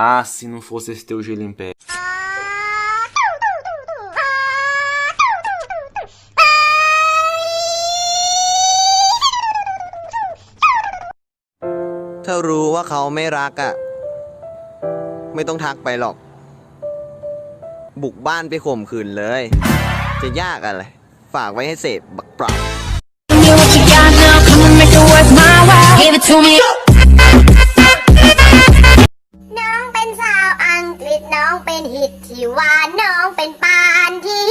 Ah, se não fosse esse teu gelo em pé. ถ้ารู้ว่าเขาไม่รักอะ่ะ ไม่ต้องทักไปหรอก บุกบ้านไปข่มขืนเลย จะยากอะไร ฝากไว้ให้เสพบักเปล่า Give me what you อังกฤษน้องเป็นหิตที่ว่าน้องเป็นปานที่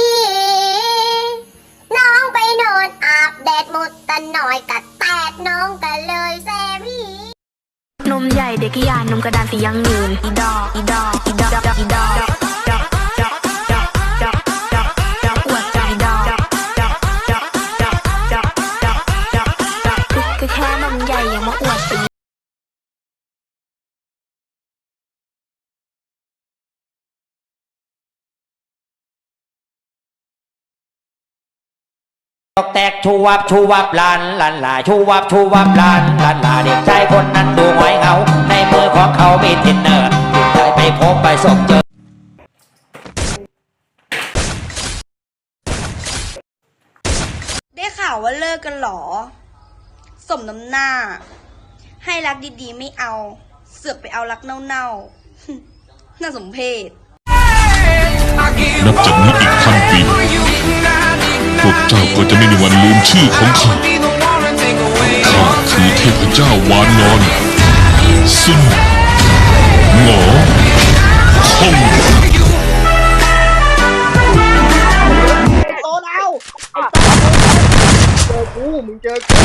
น้องไปนอนอาบแดดหมดตะหน่อยกัดแตดน้องก็เลยแซวีนมใหญ่เด็กกยานนมกระดานสียังเงินอีดอกอีดอกอีดอกอีดอก ตอกแตกชูวับชูวับลานลันลาชูวับชูวับลานลันลาเด็กชายคนนั้นดูหงอยเหงาในมือของเขามีทินเนอร์จึงได้ไปพบไปสบเจอได้ข่าวว่าเลิกกันเหรอ สมน้ำหน้า ให้รักดีๆไม่เอา เสือกไปเอารักเน่าๆ น่าสมเพชนับจากนี้อีกพันปีพ วกเจ้าก็จะไม่มีวันลืมชื่อของข้าข้าคือเทพเจ้าวานนอนซุนหงอคงโตแล้วไอ้โตเจอกูมึงเจอกู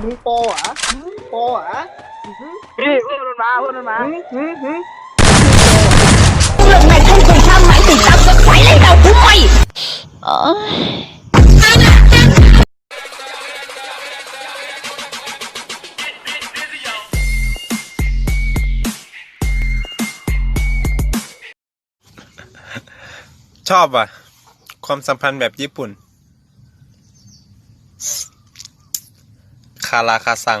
มึงโปเหรอะโปเหรอะพี่เพื่อนมันมาเพื่อนมันมาหืมหืม ชอบอะ ความสัมพันธ์แบบญี่ปุ่น คาราคาซัง